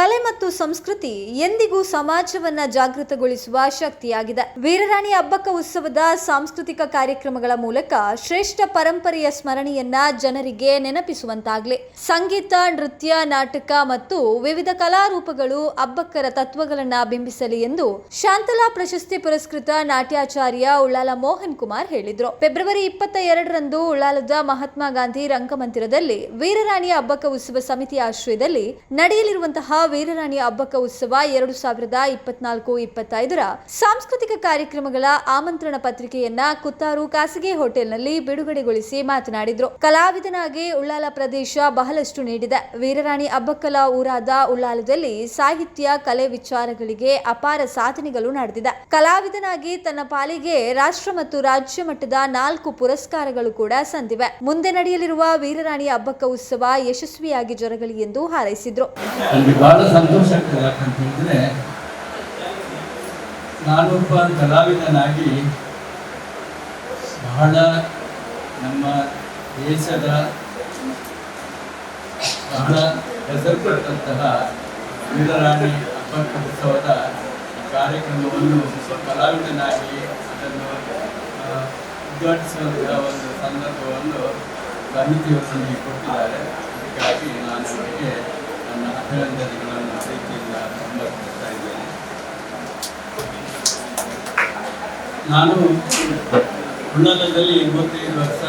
ಕಲೆ ಮತ್ತು ಸಂಸ್ಕೃತಿ ಎಂದಿಗೂ ಸಮಾಜವನ್ನ ಜಾಗೃತಗೊಳಿಸುವ ಶಕ್ತಿಯಾಗಿದೆ. ವೀರರಾಣಿ ಹಬ್ಬಕ ಉತ್ಸವದ ಸಾಂಸ್ಕೃತಿಕ ಕಾರ್ಯಕ್ರಮಗಳ ಮೂಲಕ ಶ್ರೇಷ್ಠ ಪರಂಪರೆಯ ಸ್ಮರಣೆಯನ್ನ ಜನರಿಗೆ ನೆನಪಿಸುವಂತಾಗ್ಲಿ. ಸಂಗೀತ, ನೃತ್ಯ, ನಾಟಕ ಮತ್ತು ವಿವಿಧ ಕಲಾರೂಪಗಳು ಹಬ್ಬಕ್ಕರ ತತ್ವಗಳನ್ನ ಬಿಂಬಿಸಲಿ ಎಂದು ಶಾಂತಲಾ ಪ್ರಶಸ್ತಿ ಪುರಸ್ಕೃತ ನಾಟ್ಯಾಚಾರ್ಯ ಉಳ್ಳಾಲ ಮೋಹನ್ ಕುಮಾರ್ ಹೇಳಿದ್ರು. ಫೆಬ್ರವರಿ ಇಪ್ಪತ್ತ ಎರಡರಂದು ಉಳ್ಳಾಲದ ಮಹಾತ್ಮ ಗಾಂಧಿ ರಂಗಮಂದಿರದಲ್ಲಿ ವೀರರಾಣಿ ಹಬ್ಬಕ ಉತ್ಸವ ಸಮಿತಿ ಆಶ್ರಯದಲ್ಲಿ ನಡೆಯಲಿರುವಂತಹ ವೀರರಾಣಿ ಹಬ್ಬಕ್ಕ ಉತ್ಸವ ಎರಡು ಸಾವಿರದ ಇಪ್ಪತ್ನಾಲ್ಕು, ಇಪ್ಪತ್ತೈದರ ಸಾಂಸ್ಕೃತಿಕ ಕಾರ್ಯಕ್ರಮಗಳ ಆಮಂತ್ರಣ ಪತ್ರಿಕೆಯನ್ನ ಕುತ್ತಾರು ಖಾಸಗಿ ಹೋಟೆಲ್ನಲ್ಲಿ ಬಿಡುಗಡೆಗೊಳಿಸಿ ಮಾತನಾಡಿದ್ರು. ಕಲಾವಿದನಾಗಿ ಉಳ್ಳಾಲ ಪ್ರದೇಶ ಬಹಳಷ್ಟು ನೀಡಿದೆ. ವೀರರಾಣಿ ಅಬ್ಬಕ್ಕಲ ಊರಾದ ಉಳ್ಳಾಲದಲ್ಲಿ ಸಾಹಿತ್ಯ, ಕಲೆ ವಿಚಾರಗಳಿಗೆ ಅಪಾರ ಸಾಧನೆಗಳು ನಡೆದಿದೆ. ಕಲಾವಿದನಾಗಿ ತನ್ನ ಪಾಲಿಗೆ ರಾಷ್ಟ್ರ ಮತ್ತು ರಾಜ್ಯ ಮಟ್ಟದ ನಾಲ್ಕು ಪುರಸ್ಕಾರಗಳು ಕೂಡ ಸಂದಿವೆ. ಮುಂದೆ ನಡೆಯಲಿರುವ ವೀರರಾಣಿ ಹಬ್ಬಕ್ಕ ಉತ್ಸವ ಯಶಸ್ವಿಯಾಗಿ ಜರಗಲಿ ಎಂದು ಹಾರೈಸಿದ್ರು. ಬಹಳ ಸಂತೋಷ ಆಗ್ತದೆ ಯಾಕಂತ ಹೇಳಿದ್ರೆ ನಾನೊಬ್ಬ ಕಲಾವಿದನಾಗಿ ಬಹಳ ನಮ್ಮ ದೇಶದ ಬಹಳ ಹೆಸರು ಪಟ್ಟಂತಹ ವೀರರಾಣಿ ಉತ್ಸವದ ಕಾರ್ಯಕ್ರಮವನ್ನು ಕಲಾವಿದನಾಗಿ ಅದನ್ನು ಉದ್ಘಾಟಿಸುವಂತಹ ಒಂದು ಸಂದರ್ಭವನ್ನು ಸಮಿತಿಯವರು ನನಗೆ ಕೊಟ್ಟಿದ್ದಾರೆ. ಅದಕ್ಕಾಗಿ ನಾನು ಅವರಿಗೆ ನನ್ನ ನಾನು ಉನ್ನತದಲ್ಲಿ ಮೂವತ್ತೈದು ವರ್ಷ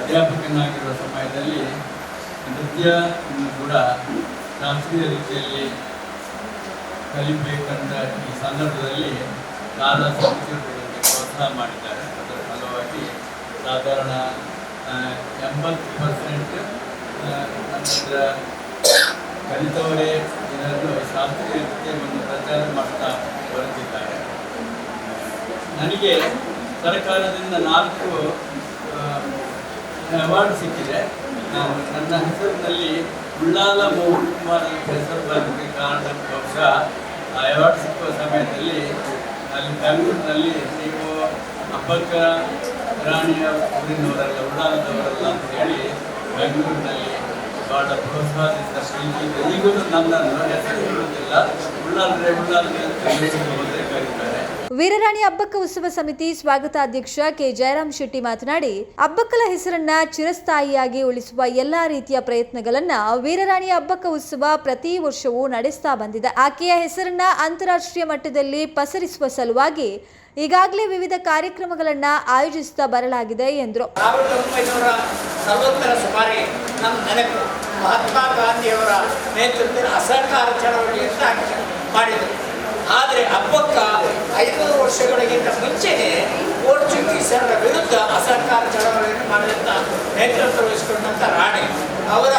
ಅಧ್ಯಾಪಕನಾಗಿರುವ ಸಮಯದಲ್ಲಿ ನೃತ್ಯ ಕೂಡ ಶಾಸ್ತ್ರೀಯ ರೀತಿಯಲ್ಲಿ ಕಲಿಬೇಕಂತ ಈ ಸಂದರ್ಭದಲ್ಲಿ ದಾದಾ ಸಂಸ್ಥೆಗಳಿಗೆ ಪ್ರೋತ್ಸಾಹ ಮಾಡಿದ್ದಾರೆ. ಅದರ ಫಲವಾಗಿ ಸಾಧಾರಣ ಎಂಬತ್ತು ಪರ್ಸೆಂಟ್ ನನ್ನ ಹತ್ರ ಕಲಿತವರೇ ಇದನ್ನು ಶಾಸ್ತ್ರೀಯ ನೃತ್ಯವನ್ನು ಪ್ರಚಾರ ಮಾಡ್ತಾ ಬರುತ್ತಿದ್ದಾರೆ. ನನಗೆ ಸರ್ಕಾರದಿಂದ ನಾಲ್ಕು ಅವಾರ್ಡ್ ಸಿಕ್ಕಿದೆ. ನಾನು ನನ್ನ ಹೆಸರಿನಲ್ಲಿ ಉಳ್ಳಾಲ ಮೋಹನ್ ಕುಮಾರ್ ಅಂತ ಹೆಸರು ಬರೋದಕ್ಕೆ ಕಾರಣ ಬಹುಶಃ ಆ ಅವಾರ್ಡ್ ಸಿಕ್ಕುವ ಸಮಯದಲ್ಲಿ ಅಲ್ಲಿ ಬೆಂಗಳೂರಿನಲ್ಲಿ ನೀವು ಹಬ್ಬಕ್ಕ ರಾಣಿಯ ಊರಿನವರಲ್ಲ ಉಳ್ಳಾಲದವರಲ್ಲ ಅಂತ ಹೇಳಿ ಬೆಂಗಳೂರಿನಲ್ಲಿ ಬಹಳ ಪ್ರೋತ್ಸಾಹದಿಂದ ಶ್ರೀಜಿಗೆ ಈಗಲೂ ನನ್ನನ್ನು ಹೆಸರು ಉಳ್ಳಾಲ್ರೆ ಉಳ್ಳಾಲ್ರೆ ಅಂತ ಕರೀತಾರೆ. ವೀರರಾಣಿ ಹಬ್ಬಕ್ಕ ಉತ್ಸವ ಸಮಿತಿ ಸ್ವಾಗತಾಧ್ಯಕ್ಷ ಕೆ ಜಯರಾಮ್ ಶೆಟ್ಟಿ ಮಾತನಾಡಿ ಹಬ್ಬಕ್ಕಲ ಹೆಸರನ್ನ ಚಿರಸ್ಥಾಯಿಯಾಗಿ ಉಳಿಸುವ ಎಲ್ಲಾ ರೀತಿಯ ಪ್ರಯತ್ನಗಳನ್ನ ವೀರರಾಣಿ ಹಬ್ಬಕ್ಕ ಉತ್ಸವ ಪ್ರತಿ ವರ್ಷವೂ ನಡೆಸ್ತಾ ಬಂದಿದೆ. ಆಕೆಯ ಹೆಸರನ್ನ ಅಂತಾರಾಷ್ಟ್ರೀಯ ಮಟ್ಟದಲ್ಲಿ ಪಸರಿಸುವ ಸಲುವಾಗಿ ಈಗಾಗಲೇ ವಿವಿಧ ಕಾರ್ಯಕ್ರಮಗಳನ್ನ ಆಯೋಜಿಸುತ್ತಾ ಬರಲಾಗಿದೆ ಎಂದರು. ಸಾವಿರದ ಸುಮಾರಿ ನಮ್ಮ ನೆನಪು. ಮಹಾತ್ಮ ಗಾಂಧಿಯವರ ನೇತೃತ್ವದ ಅಸಹಕಾರ ಚಳವಳಿಯಿಂದ ಮಾಡಿದರು. ಆದರೆ ಹಬ್ಬಕ್ಕ ಐನೂರು ವರ್ಷಗಳಿಗಿಂತ ಮುಂಚೆಯೇ ಪೋರ್ಚುಗೀಸರ ವಿರುದ್ಧ ಅಸಹಕಾರ ಚಳವಳಿಯನ್ನು ಮಾಡಿದಂಥ ನೇತೃತ್ವ ವಹಿಸಿಕೊಂಡಂಥ ರಾಣಿ. ಅವರ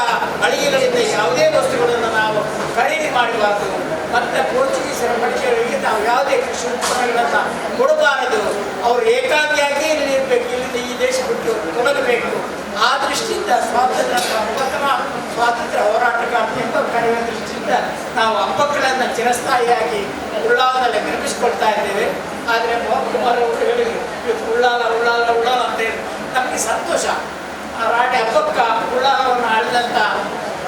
ಅಳಿಗೆಗಳಿಂದ ಯಾವುದೇ ವಸ್ತುಗಳನ್ನು ನಾವು ಖರೀದಿ ಮಾಡಬಾರ್ದು. ಮತ್ತು ಪೋರ್ಚುಗೀಸರ ಮಡಿಕೆಗಳಿಗೆ ನಾವು ಯಾವುದೇ ಕೃಷಿ ಉತ್ಪನ್ನಗಳನ್ನು ಕೊಡಬಾರದು. ಅವರು ಏಕಾಂಗಿಯಾಗಿ ಇಲ್ಲಿ ಇರಬೇಕು. ಇಲ್ಲಿ ಈ ದೇಶ ಬಿಟ್ಟು ತೊಲಗಬೇಕು ಆ ದೃಷ್ಟಿಯಿಂದ ಸ್ವಾತಂತ್ರ್ಯ ಪ್ರಥಮ ಸ್ವಾತಂತ್ರ್ಯ ಹೋರಾಟಗಾರ್ತಿ ಅಂತ ಕರೆಯುವ ದೃಷ್ಟಿಯಿಂದ ನಾವು ಹಬ್ಬಗಳನ್ನು ಚಿರಸ್ಥಾಯಿಯಾಗಿ ಉಳ್ಳಾಲದಲ್ಲಿ ನಿರ್ಮಿಸಿಕೊಳ್ತಾ ಇದ್ದೇವೆ. ಆದರೆ ಮೋಹನ್ ಕುಮಾರ್ ಅವರು ಹೇಳಿದರು ಉಳ್ಳಾಲ ಉಳ್ಳಾಲ ಉಳ್ಳಾಲ ಅಂತ ಹೇಳಿ. ನಮಗೆ ಸಂತೋಷ. ಆ ಹಬ್ಬಕ್ಕೆ ಹಬ್ಬಕ್ಕ ಉಳ್ಳಾಲವನ್ನು ಆಳಿದಂಥ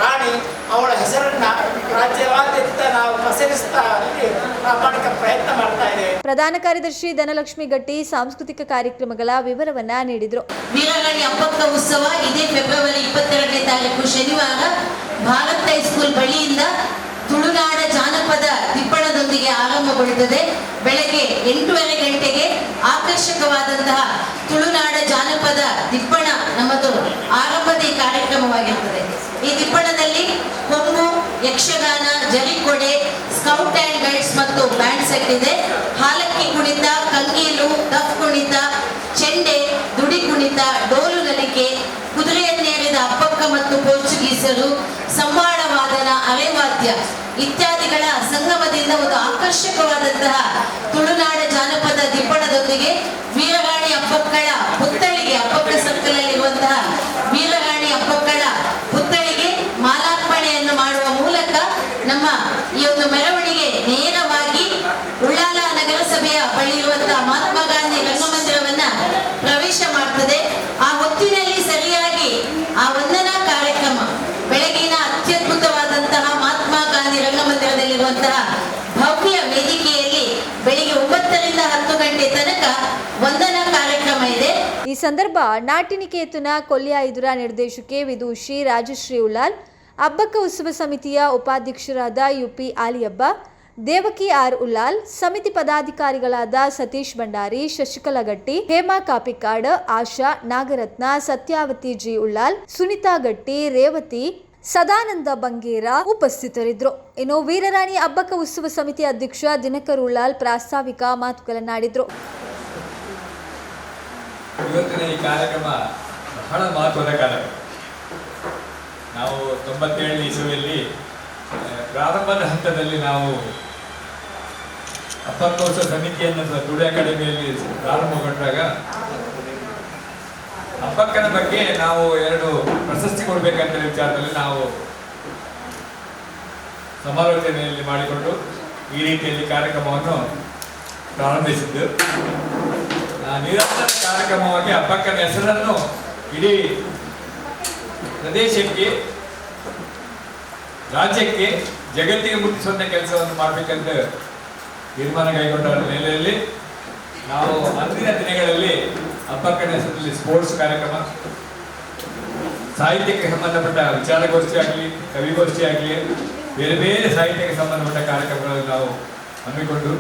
ರಾಣಿ ಅವಳ ಹೆಸರನ್ನ ರಾಜ್ಯವಾದ್ಯಂತ ನಾವು ಪಸರಿಸ್ತಾ ಅಲ್ಲಿ ಪ್ರಾಮಾಣಿಕ ಪ್ರಯತ್ನ ಮಾಡ್ತಾ ಇದ್ದೇವೆ ಪ್ರಧಾನ ಕಾರ್ಯದರ್ಶಿ ಧನಲಕ್ಷ್ಮಿ ಗಟ್ಟಿ ಸಾಂಸ್ಕೃತಿಕ ಕಾರ್ಯಕ್ರಮಗಳ ವಿವರವನ್ನ ನೀಡಿದರು. ವೀರರಾಣಿ ಅಪ್ಪಕ್ಕ ಉತ್ಸವ ಇದೇ ಫೆಬ್ರವರಿ ಇಪ್ಪತ್ತೆರಡನೇ ತಾರೀಕು ಶನಿವಾರ ಭಾರತ್ ಹೈಸ್ಕೂಲ್ ಬಳಿಯಿಂದ ತುಳುನಾಡ ಜಾನಪದ ದಿಪ್ಪಣದೊಂದಿಗೆ ಆರಂಭಗೊಳ್ಳುತ್ತದೆ. ಬೆಳಗ್ಗೆ ಎಂಟೂವರೆ ಗಂಟೆಗೆ ಆಕರ್ಷಕವಾದಂತಹ ತುಳುನಾಡ ಜಾನಪದ ದಿಪ್ಪಣ ನಮ್ಮದು ಆರಂಭದ ಈ ಕಾರ್ಯಕ್ರಮವಾಗಿರುತ್ತದೆ ಈ ದಿಪ್ಪಣದಲ್ಲಿ ಕೊಂಬು ಯಕ್ಷಗಾನ, ಜರಿಕೊಡೆ ಸ್ಕೌಟ್ ಆ್ಯಂಡ್ ಗೈಡ್ಸ್ ಮತ್ತು ಬ್ಯಾಂಡ್ ಸೆಟ್ ಇದೆ. ಹಾಲಕ್ಕಿ ಕುಣಿತ, ಕಂಗೀಲು, ದಫ್ ಕುಣಿತ, ಚೆಂಡೆ, ದುಡಿ ಕುಣಿತ, ಡೋಲು ನಲಿಕೆ ಕುದುರೆಯನ್ನೇರಿದ ಅಪ್ಪಕ್ಕ ಮತ್ತು ಪೋರ್ಚುಗೀಸರು ಸಂವಾದ ವಾದನ ಇತ್ಯಾದಿಗಳ ಸಂಗಮದಿಂದ ಒಂದು ಆಕರ್ಷಕವಾದಂತಹ ತುಳುನಾಡ ಜಾನಪದ ದಿಪ್ಪಣದೊಂದಿಗೆ ವೀರರಾಣಿ ಹಬ್ಬಕ್ಕಳ ಪುತ್ಥಳಿಗೆ ಹಬ್ಬಕ್ಕ ಸರ್ಕಲಲ್ಲಿರುವಂತಹ ವೀರರಾಣಿ ಹಬ್ಬಕ್ಕಳ ಪುತ್ಥಳಿಗೆ ಮಾಲಾರ್ಪಣೆಯನ್ನು ಮಾಡುವ ಮೂಲಕ ನಮ್ಮ ಈ ಒಂದು ಮೆರವಣಿಗೆ ನೇರವಾಗಿ ಉಳ್ಳಾಲ ನಗರಸಭೆಯ ಬಳಿ ಇರುವಂತಹ ಮಹಾತ್ಮ ಗಾಂಧಿ ರಂಗಮಂದಿರವನ್ನ ಪ್ರವೇಶ ಮಾಡ್ತದೆ. ಆ ಹೊತ್ತಿನಲ್ಲಿ ಸರಿಯಾಗಿ ಆ ವಂದನಾ ಕಾರ್ಯಕ್ರಮ ಬೆಳಗಿನ ಅತ್ಯದ್ಭುತವಾದಂತಹ ಮಹಾತ್ಮ ಗಾಂಧಿ ರಂಗಮಂದಿರದಲ್ಲಿರುವಂತಹ ಮಂದಿರದಲ್ಲಿರುವಂತಹ ಭವ್ಯ ವೇದಿಕೆಯಲ್ಲಿ ಬೆಳಿಗ್ಗೆ ಒಂಬತ್ತರಿಂದ ಹತ್ತು ಗಂಟೆ ತನಕ ವಂದನಾ ಕಾರ್ಯಕ್ರಮ ಇದೆ. ಈ ಸಂದರ್ಭ ನಾಟಿನಿಕೇತನ ನಿರ್ದೇಶಕೇ ನಿರ್ದೇಶಕಿ ವಿದುಷಿ ರಾಜಶ್ರೀ ಉಲಾಲ್ ಅಬ್ಬಕ್ಕ ಉತ್ಸವ ಸಮಿತಿಯ ಉಪಾಧ್ಯಕ್ಷರಾದ ಯುಪಿ ಆಲಿಯಬ್ಬ, ದೇವಕಿ ಆರ್ ಉಲ್ಲಾಲ್, ಸಮಿತಿ ಪದಾಧಿಕಾರಿಗಳಾದ ಸತೀಶ್ ಭಂಡಾರಿ, ಶಶಿಕಲಾ ಗಟ್ಟಿ, ಹೇಮಾ ಕಾಪಿಕಾಡ್, ಆಶಾ, ನಾಗರತ್ನ, ಸತ್ಯಾವತಿ ಜಿ ಉಳ್ಳಾಲ್ ಸುನಿತಾ ಗಟ್ಟಿ, ರೇವತಿ, ಸದಾನಂದ ಬಂಗೇರ ಉಪಸ್ಥಿತರಿದ್ದರು. ಇನ್ನು ವೀರರಾಣಿ ಅಬ್ಬಕ್ಕ ಉತ್ಸವ ಸಮಿತಿ ಅಧ್ಯಕ್ಷ ದಿನಕರ್ ಉಳ್ಳಾಲ್ ಪ್ರಾಸ್ತಾವಿಕ ಮಾತುಗಳನ್ನಾಡಿದ್ರು. ಇವತ್ತಿನ ಈ ಕಾರ್ಯಕ್ರಮ ಬಹಳ ಮಹತ್ವದ ಕಾರ್ಯಕ್ರಮ. ನಾವು ತೊಂಬತ್ತೇಳನೇ ಇಸುವಲ್ಲಿ ಪ್ರಾರಂಭದ ಹಂತದಲ್ಲಿ ನಾವು ಅಪ್ಪತ್ತೋತ್ಸವ ಸಮಿತಿಯನ್ನು ದುಡಿ ಅಕಾಡೆಮಿಯಲ್ಲಿ ಪ್ರಾರಂಭಗೊಂಡಾಗ ಅಪ್ಪಕ್ಕನ ಬಗ್ಗೆ ನಾವು ಎರಡು ಪ್ರಶಸ್ತಿ ಕೊಡಬೇಕಂತ ವಿಚಾರದಲ್ಲಿ ನಾವು ಸಮಾಲೋಚನೆಯಲ್ಲಿ ಮಾಡಿಕೊಂಡು ಈ ರೀತಿಯಲ್ಲಿ ಕಾರ್ಯಕ್ರಮವನ್ನು ಪ್ರಾರಂಭಿಸಿದ್ದು. ನಿರಂತರ ಕಾರ್ಯಕ್ರಮವಾಗಿ ಅಪ್ಪಕ್ಕನ ಹೆಸರನ್ನು ಇಡೀ ಪ್ರದೇಶಕ್ಕೆ, ರಾಜ್ಯಕ್ಕೆ ಜಗತ್ತಿಗೆ ಮುಟ್ಟಿಸುವಂತ ಕೆಲಸವನ್ನು ಮಾಡಬೇಕಂತ ತೀರ್ಮಾನ ಕೈಗೊಂಡ ನೆಲೆಯಲ್ಲಿ ನಾವು ಅಂದಿನ ದಿನಗಳಲ್ಲಿ ಅಪ್ಪಕ್ಕನ ಹೆಸರಲ್ಲಿ ಸ್ಪೋರ್ಟ್ಸ್ ಕಾರ್ಯಕ್ರಮ, ಸಾಹಿತ್ಯಕ್ಕೆ ಸಂಬಂಧಪಟ್ಟ ವಿಚಾರಗೋಷ್ಠಿ ಆಗಲಿ, ಕವಿಗೋಷ್ಠಿ ಆಗಲಿ, ಬೇರೆ ಬೇರೆ ಸಾಹಿತ್ಯಕ್ಕೆ ಸಂಬಂಧಪಟ್ಟ ಕಾರ್ಯಕ್ರಮಗಳನ್ನು ನಾವು ಹಮ್ಮಿಕೊಂಡು,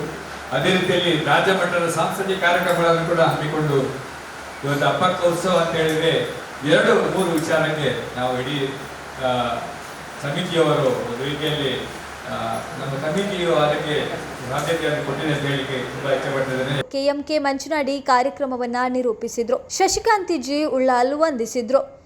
ಅದೇ ರೀತಿಯಲ್ಲಿ ರಾಜ್ಯ ಮಟ್ಟದ ಸಾಂಸ್ಕೃತಿಕ ಕಾರ್ಯಕ್ರಮಗಳನ್ನು ಕೂಡ ಹಮ್ಮಿಕೊಂಡು ಇವತ್ತು ಅಪ್ಪಕ್ಕ ಉತ್ಸವ ಅಂತ ಹೇಳಿದ್ರೆ ಎರಡು ಮೂರು ವಿಚಾರಕ್ಕೆ ನಾವು ಇಡೀ ಸಮಿತಿಯವರು ರೀತಿಯಲ್ಲಿ ನಮ್ಮ ಸಮಿತಿಯು ಅದಕ್ಕೆ ಕೆಎಂಕೆ ಮಂಚನಾಡಿ ಕಾರ್ಯಕ್ರಮವನ್ನ ನಿರೂಪಿಸಿದ್ರು. ಶಶಿಕಾಂತಿ ಜಿ ಉಳ್ಳಾಲ್ ವಂದಿಸಿದ್ರು.